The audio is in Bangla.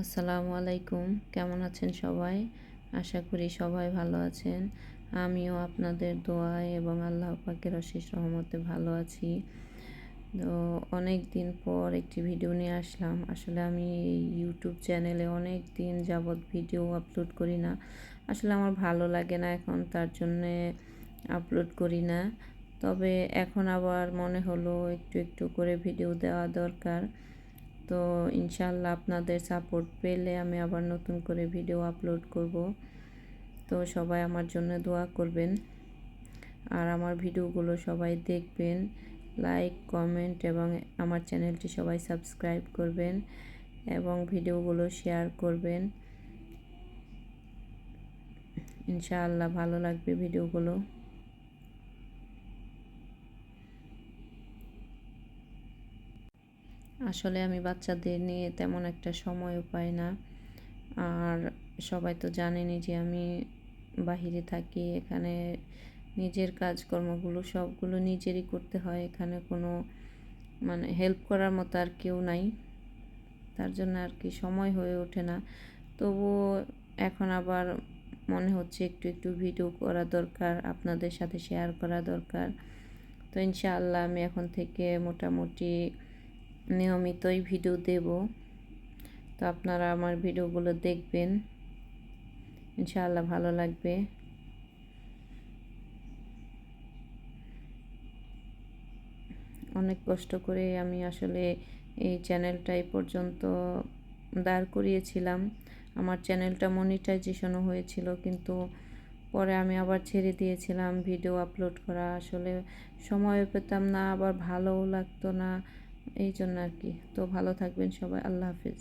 আসসালামু আলাইকুম। কেমন আছেন সবাই? আশা করি সবাই ভালো আছেন। আমিও আপনাদের দোয়ায় এবং আল্লাহ পাকের অশেষ রহমতে ভালো আছি। তো অনেক দিন পর একটি ভিডিও নিয়ে আসলাম। আসলে আমি ইউটিউব চ্যানেলে অনেক দিন যাবৎ ভিডিও আপলোড করি না। আসলে আমার ভালো লাগে না এখন, তার জন্যে আপলোড করি না। তবে এখন আবার মনে হলো একটু একটু করে ভিডিও দেওয়া দরকার। তো ইনশাল্লাহ আপনাদের সাপোর্ট পেলে আমি আবার নতুন করে ভিডিও আপলোড করব। তো সবাই আমার জন্য দোয়া করবেন। আর আমার ভিডিওগুলো সবাই দেখবেন। লাইক কমেন্ট এবং আমার চ্যানেলটি সবাই সাবস্ক্রাইব করবেন এবং ভিডিওগুলো শেয়ার করবেন। ইনশাআল্লাহ ভালো লাগবে ভিডিওগুলো আসলে আমি বাচ্চাদের নিয়ে তেমন একটা সময়ও পাই না। আর সবাই তো জানেনই যে আমি বাহিরে থাকি, এখানে নিজের কাজকর্মগুলো সবগুলো নিজেরই করতে হয়, এখানে কোনো মানে হেল্প করার মতো আর কেউ নাই। তার জন্য আর কি সময় হয়ে ওঠে না। তবুও এখন আবার মনে হচ্ছে একটু একটু ভিডিও করা দরকার, আপনাদের সাথে শেয়ার করা দরকার। তো ইনশাআল্লাহ আমি এখন থেকে মোটামুটি নিয়মিতই ভিডিও দেব। তো আপনারা আমার ভিডিওগুলো দেখবেন। ইনশাআল্লাহ ভালো লাগবে। অনেক কষ্ট করে আমি আসলে এই চ্যানেলটা এই পর্যন্ত দাঁড় করিয়েছিলাম। আমার চ্যানেলটা মনিটাইজেশনও হয়েছিল, কিন্তু পরে আমি আবার ছেড়ে দিয়েছিলাম। ভিডিও আপলোড করা আসলে সময় পেতাম না, আবার ভালোও লাগতো না। এই জন্য আর কি। তো ভালো থাকবেন সবাই আল্লাহ হাফিজ।